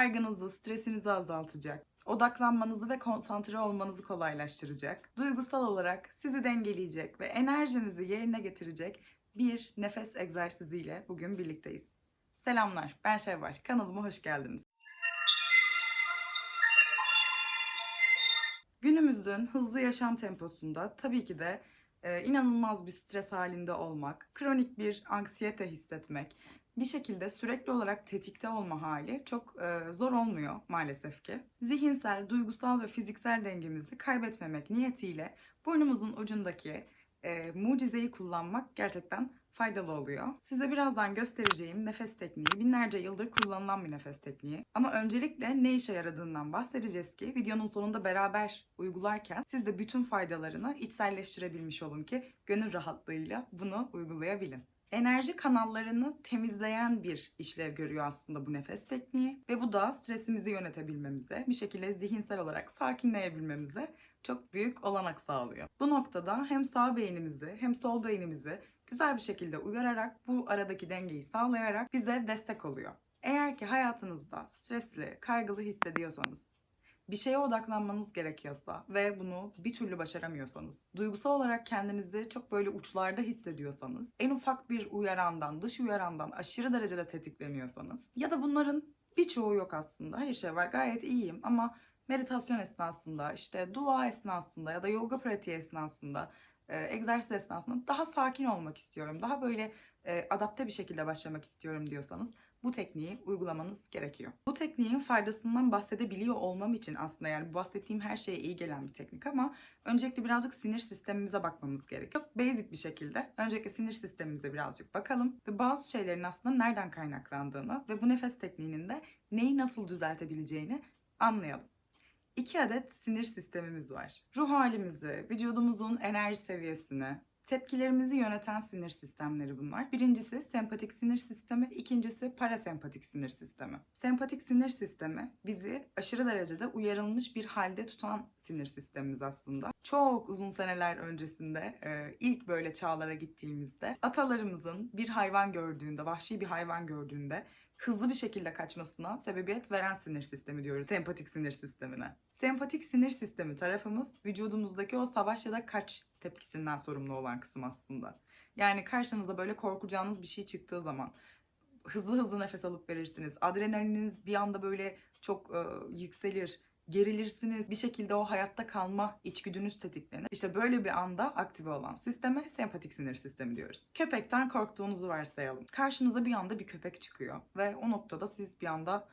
kaygınızı, stresinizi azaltacak, odaklanmanızı ve konsantre olmanızı kolaylaştıracak, duygusal olarak sizi dengeleyecek ve enerjinizi yerine getirecek bir nefes egzersiziyle bugün birlikteyiz. Selamlar, ben Şevval. Kanalıma hoş geldiniz. Günümüzün hızlı yaşam temposunda tabii ki de e, inanılmaz bir stres halinde olmak, kronik bir anksiyete hissetmek, bir şekilde sürekli olarak tetikte olma hali çok e, zor olmuyor maalesef ki. Zihinsel, duygusal ve fiziksel dengemizi kaybetmemek niyetiyle burnumuzun ucundaki e, mucizeyi kullanmak gerçekten faydalı oluyor. Size birazdan göstereceğim nefes tekniği binlerce yıldır kullanılan bir nefes tekniği. Ama öncelikle ne işe yaradığından bahsedeceğiz ki videonun sonunda beraber uygularken siz de bütün faydalarını içselleştirebilmiş olun ki gönül rahatlığıyla bunu uygulayabilin. Enerji kanallarını temizleyen bir işlev görüyor aslında bu nefes tekniği ve bu da stresimizi yönetebilmemize, bir şekilde zihinsel olarak sakinleyebilmemize çok büyük olanak sağlıyor. Bu noktada hem sağ beynimizi hem sol beynimizi güzel bir şekilde uyararak bu aradaki dengeyi sağlayarak bize destek oluyor. Eğer ki hayatınızda stresli, kaygılı hissediyorsanız, bir şeye odaklanmanız gerekiyorsa ve bunu bir türlü başaramıyorsanız, duygusal olarak kendinizi çok böyle uçlarda hissediyorsanız, en ufak bir uyarandan, dış uyarandan aşırı derecede tetikleniyorsanız ya da bunların birçoğu yok aslında. Her şey var gayet iyiyim ama meditasyon esnasında, işte dua esnasında ya da yoga pratiği esnasında e, egzersiz esnasında daha sakin olmak istiyorum. Daha böyle e, adapte bir şekilde başlamak istiyorum diyorsanız bu tekniği uygulamanız gerekiyor. Bu tekniğin faydasından bahsedebiliyor olmam için aslında yani bahsettiğim her şeye iyi gelen bir teknik ama öncelikle birazcık sinir sistemimize bakmamız gerekiyor. Çok basic bir şekilde öncelikle sinir sistemimize birazcık bakalım ve bazı şeylerin aslında nereden kaynaklandığını ve bu nefes tekniğinin de neyi nasıl düzeltebileceğini anlayalım. İki adet sinir sistemimiz var. Ruh halimizi, vücudumuzun enerji seviyesini, tepkilerimizi yöneten sinir sistemleri bunlar. Birincisi sempatik sinir sistemi, ikincisi parasempatik sinir sistemi. Sempatik sinir sistemi bizi aşırı derecede uyarılmış bir halde tutan sinir sistemimiz aslında. Çok uzun seneler öncesinde e, ilk böyle çağlara gittiğimizde atalarımızın bir hayvan gördüğünde, vahşi bir hayvan gördüğünde hızlı bir şekilde kaçmasına sebebiyet veren sinir sistemi diyoruz sempatik sinir sistemine. Sempatik sinir sistemi tarafımız vücudumuzdaki o savaş ya da kaç tepkisinden sorumlu olan kısım aslında. Yani karşınıza böyle korkacağınız bir şey çıktığı zaman hızlı hızlı nefes alıp verirsiniz. Adrenaliniz bir anda böyle çok e, yükselir gerilirsiniz. Bir şekilde o hayatta kalma içgüdünüz tetiklenir. İşte böyle bir anda aktive olan sisteme sempatik sinir sistemi diyoruz. Köpekten korktuğunuzu varsayalım. Karşınıza bir anda bir köpek çıkıyor ve o noktada siz bir anda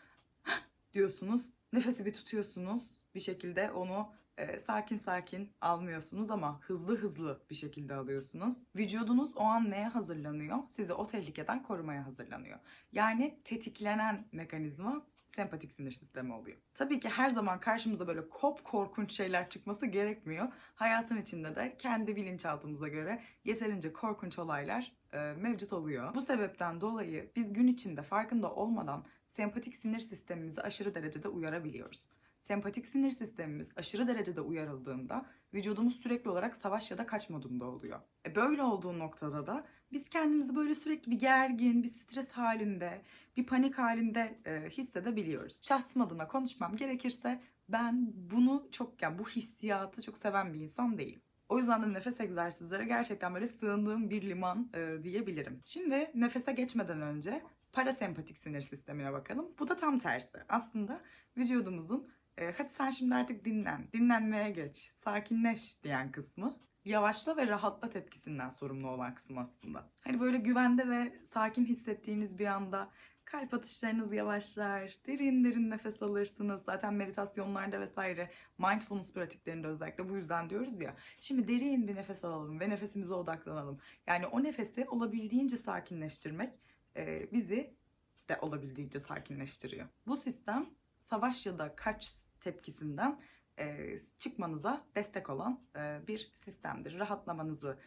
diyorsunuz. Nefesi bir tutuyorsunuz. Bir şekilde onu e, sakin sakin almıyorsunuz ama hızlı hızlı bir şekilde alıyorsunuz. Vücudunuz o an neye hazırlanıyor? Sizi o tehlikeden korumaya hazırlanıyor. Yani tetiklenen mekanizma sempatik sinir sistemi oluyor. Tabii ki her zaman karşımıza böyle kop korkunç şeyler çıkması gerekmiyor. Hayatın içinde de kendi bilinçaltımıza göre yeterince korkunç olaylar e, mevcut oluyor. Bu sebepten dolayı biz gün içinde farkında olmadan sempatik sinir sistemimizi aşırı derecede uyarabiliyoruz. Sempatik sinir sistemimiz aşırı derecede uyarıldığında vücudumuz sürekli olarak savaş ya da kaç modunda oluyor. E böyle olduğu noktada da biz kendimizi böyle sürekli bir gergin, bir stres halinde, bir panik halinde e, hissedebiliyoruz. Şahsım adına konuşmam gerekirse ben bunu çok yani bu hissiyatı çok seven bir insan değilim. O yüzden de nefes egzersizleri gerçekten böyle sığındığım bir liman e, diyebilirim. Şimdi nefese geçmeden önce parasempatik sinir sistemine bakalım. Bu da tam tersi. Aslında vücudumuzun e, hadi sen şimdi artık dinlen, dinlenmeye geç, sakinleş diyen kısmı yavaşla ve rahatla tepkisinden sorumlu olan kısım aslında. Hani böyle güvende ve sakin hissettiğiniz bir anda kalp atışlarınız yavaşlar, derin derin nefes alırsınız. Zaten meditasyonlarda vesaire, mindfulness pratiklerinde özellikle bu yüzden diyoruz ya. Şimdi derin bir nefes alalım ve nefesimize odaklanalım. Yani o nefesi olabildiğince sakinleştirmek e, bizi de olabildiğince sakinleştiriyor. Bu sistem savaş ya da kaç tepkisinden e, çıkmanıza destek olan e, bir sistemdir. Rahatlamanızı,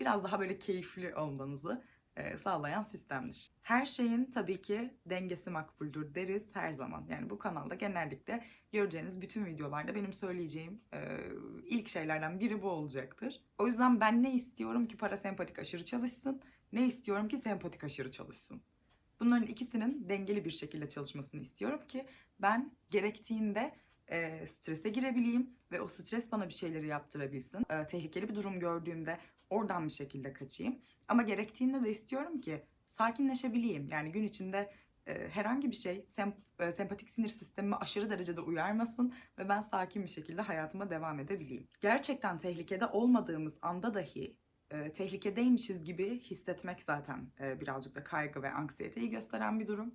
biraz daha böyle keyifli olmanızı e, sağlayan sistemdir. Her şeyin tabii ki dengesi makbuldür deriz her zaman. Yani bu kanalda genellikle göreceğiniz bütün videolarda benim söyleyeceğim e, ilk şeylerden biri bu olacaktır. O yüzden ben ne istiyorum ki parasempatik aşırı çalışsın, ne istiyorum ki sempatik aşırı çalışsın. Bunların ikisinin dengeli bir şekilde çalışmasını istiyorum ki ben gerektiğinde e, strese girebileyim ve o stres bana bir şeyleri yaptırabilsin. E, tehlikeli bir durum gördüğümde oradan bir şekilde kaçayım. Ama gerektiğinde de istiyorum ki sakinleşebileyim. Yani gün içinde e, herhangi bir şey sem- e, sempatik sinir sistemimi aşırı derecede uyarmasın ve ben sakin bir şekilde hayatıma devam edebileyim. Gerçekten tehlikede olmadığımız anda dahi e, tehlikedeymişiz gibi hissetmek zaten e, birazcık da kaygı ve anksiyeteyi gösteren bir durum.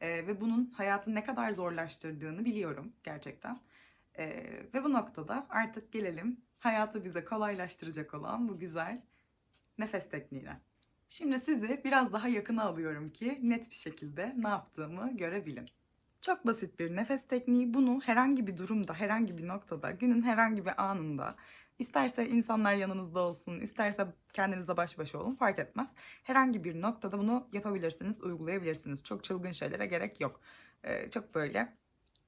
E, ve bunun hayatı ne kadar zorlaştırdığını biliyorum gerçekten. E, ve bu noktada artık gelelim hayatı bize kolaylaştıracak olan bu güzel nefes tekniğine. Şimdi sizi biraz daha yakına alıyorum ki net bir şekilde ne yaptığımı görebilin. Çok basit bir nefes tekniği. Bunu herhangi bir durumda, herhangi bir noktada, günün herhangi bir anında isterse insanlar yanınızda olsun, isterse kendinizle baş başa olun fark etmez. Herhangi bir noktada bunu yapabilirsiniz, uygulayabilirsiniz. Çok çılgın şeylere gerek yok. Ee, çok böyle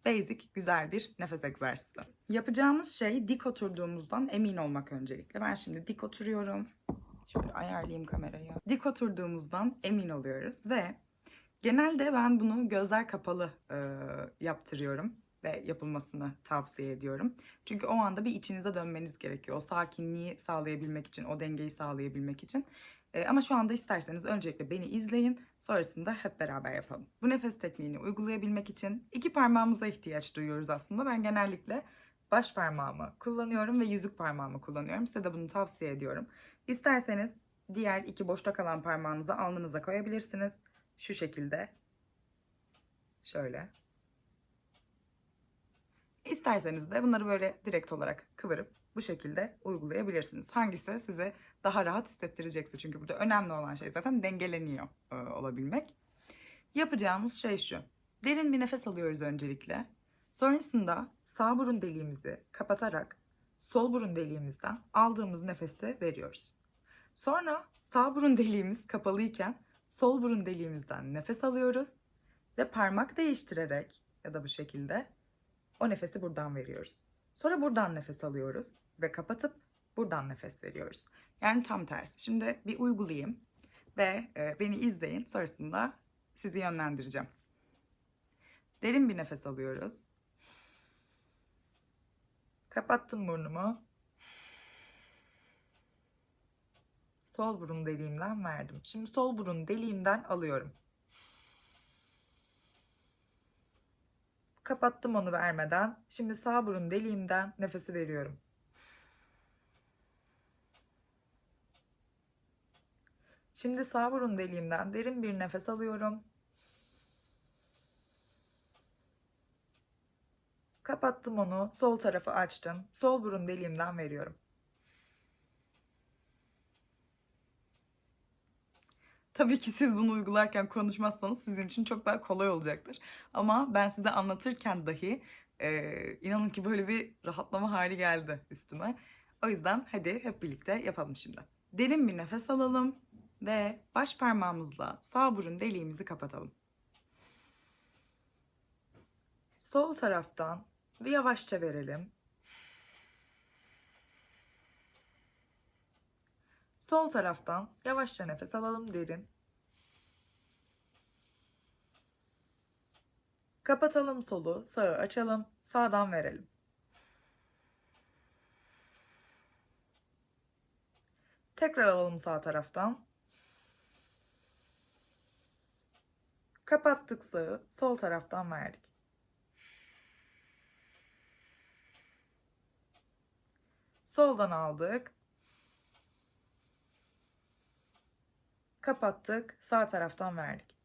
basic, güzel bir nefes egzersizi. Yapacağımız şey dik oturduğumuzdan emin olmak öncelikle. Ben şimdi dik oturuyorum. Şöyle ayarlayayım kamerayı. Dik oturduğumuzdan emin oluyoruz ve genelde ben bunu gözler kapalı e, yaptırıyorum ve yapılmasını tavsiye ediyorum. Çünkü o anda bir içinize dönmeniz gerekiyor. O sakinliği sağlayabilmek için, o dengeyi sağlayabilmek için. E, ama şu anda isterseniz öncelikle beni izleyin, sonrasında hep beraber yapalım. Bu nefes tekniğini uygulayabilmek için iki parmağımıza ihtiyaç duyuyoruz aslında. Ben genellikle baş parmağımı kullanıyorum ve yüzük parmağımı kullanıyorum. Size de bunu tavsiye ediyorum. İsterseniz diğer iki boşta kalan parmağınızı alnınıza koyabilirsiniz. Şu şekilde. Şöyle. İsterseniz de bunları böyle direkt olarak kıvırıp bu şekilde uygulayabilirsiniz. Hangisi size daha rahat hissettirecekse. Çünkü burada önemli olan şey zaten dengeleniyor e, olabilmek. Yapacağımız şey şu. Derin bir nefes alıyoruz öncelikle. Sonrasında sağ burun deliğimizi kapatarak sol burun deliğimizden aldığımız nefesi veriyoruz. Sonra sağ burun deliğimiz kapalıyken sol burun deliğimizden nefes alıyoruz ve parmak değiştirerek ya da bu şekilde o nefesi buradan veriyoruz. Sonra buradan nefes alıyoruz ve kapatıp buradan nefes veriyoruz. Yani tam tersi. Şimdi bir uygulayayım ve e, beni izleyin. Sonrasında sizi yönlendireceğim. Derin bir nefes alıyoruz. Kapattım burnumu. Sol burun deliğimden verdim. Şimdi sol burun deliğimden alıyorum. Kapattım onu vermeden. Şimdi sağ burun deliğimden nefesi veriyorum. Şimdi sağ burun deliğimden derin bir nefes alıyorum. Kapattım onu. Sol tarafı açtım. Sol burun deliğimden veriyorum. Tabii ki siz bunu uygularken konuşmazsanız sizin için çok daha kolay olacaktır. Ama ben size anlatırken dahi e, inanın ki böyle bir rahatlama hali geldi üstüme. O yüzden hadi hep birlikte yapalım şimdi. Derin bir nefes alalım ve baş parmağımızla sağ burun deliğimizi kapatalım. Sol taraftan ve yavaşça verelim. Sol taraftan yavaşça nefes alalım derin. Kapatalım solu, sağı açalım, sağdan verelim. Tekrar alalım sağ taraftan. Kapattık sağı, sol taraftan verdik. Soldan aldık. Kapattık. Sağ taraftan verdik.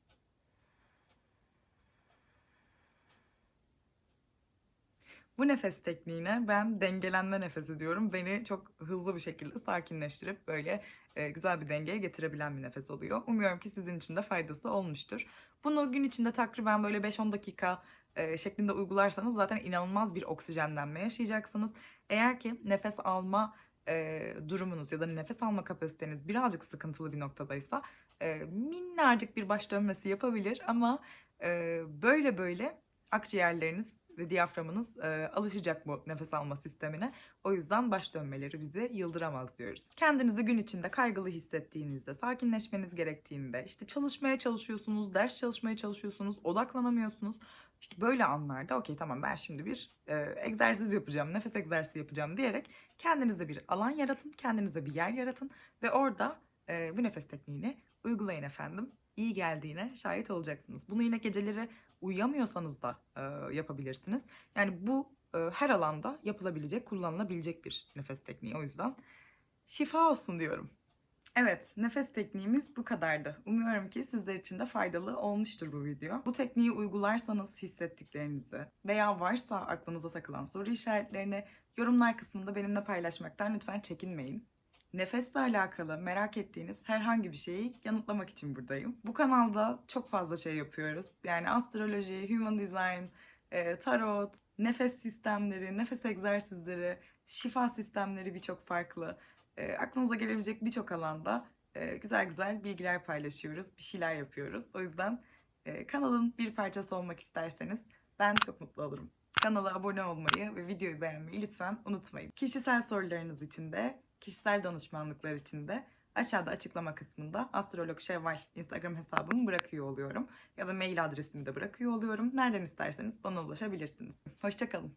Bu nefes tekniğine ben dengelenme nefesi diyorum. Beni çok hızlı bir şekilde sakinleştirip böyle e, güzel bir dengeye getirebilen bir nefes oluyor. Umuyorum ki sizin için de faydası olmuştur. Bunu gün içinde takriben böyle 5-10 dakika e, şeklinde uygularsanız zaten inanılmaz bir oksijenlenme yaşayacaksınız. Eğer ki nefes alma e, durumunuz ya da nefes alma kapasiteniz birazcık sıkıntılı bir noktadaysa e, minnacık bir baş dönmesi yapabilir ama böyle böyle akciğerleriniz ve diyaframınız e, alışacak bu nefes alma sistemine. O yüzden baş dönmeleri bizi yıldıramaz diyoruz. Kendinizi gün içinde kaygılı hissettiğinizde, sakinleşmeniz gerektiğinde, işte çalışmaya çalışıyorsunuz, ders çalışmaya çalışıyorsunuz, odaklanamıyorsunuz. İşte böyle anlarda okey tamam ben şimdi bir e, egzersiz yapacağım, nefes egzersizi yapacağım diyerek kendinize bir alan yaratın, kendinize bir yer yaratın ve orada e, bu nefes tekniğini uygulayın efendim. İyi geldiğine şahit olacaksınız. Bunu yine geceleri uyuyamıyorsanız da e, yapabilirsiniz. Yani bu e, her alanda yapılabilecek, kullanılabilecek bir nefes tekniği. O yüzden şifa olsun diyorum. Evet, nefes tekniğimiz bu kadardı. Umuyorum ki sizler için de faydalı olmuştur bu video. Bu tekniği uygularsanız hissettiklerinizi veya varsa aklınıza takılan soru işaretlerini yorumlar kısmında benimle paylaşmaktan lütfen çekinmeyin. Nefesle alakalı merak ettiğiniz herhangi bir şeyi yanıtlamak için buradayım. Bu kanalda çok fazla şey yapıyoruz. Yani astroloji, human design, e, tarot, nefes sistemleri, nefes egzersizleri, şifa sistemleri birçok farklı. E, aklınıza gelebilecek birçok alanda e, güzel güzel bilgiler paylaşıyoruz, bir şeyler yapıyoruz. O yüzden kanalın bir parçası olmak isterseniz ben çok mutlu olurum. Kanala abone olmayı ve videoyu beğenmeyi lütfen unutmayın. Kişisel sorularınız için de, kişisel danışmanlıklar için de aşağıda açıklama kısmında Astrolog Şevval Instagram hesabımı bırakıyor oluyorum. Ya da mail adresimi de bırakıyor oluyorum. Nereden isterseniz bana ulaşabilirsiniz. Hoşçakalın.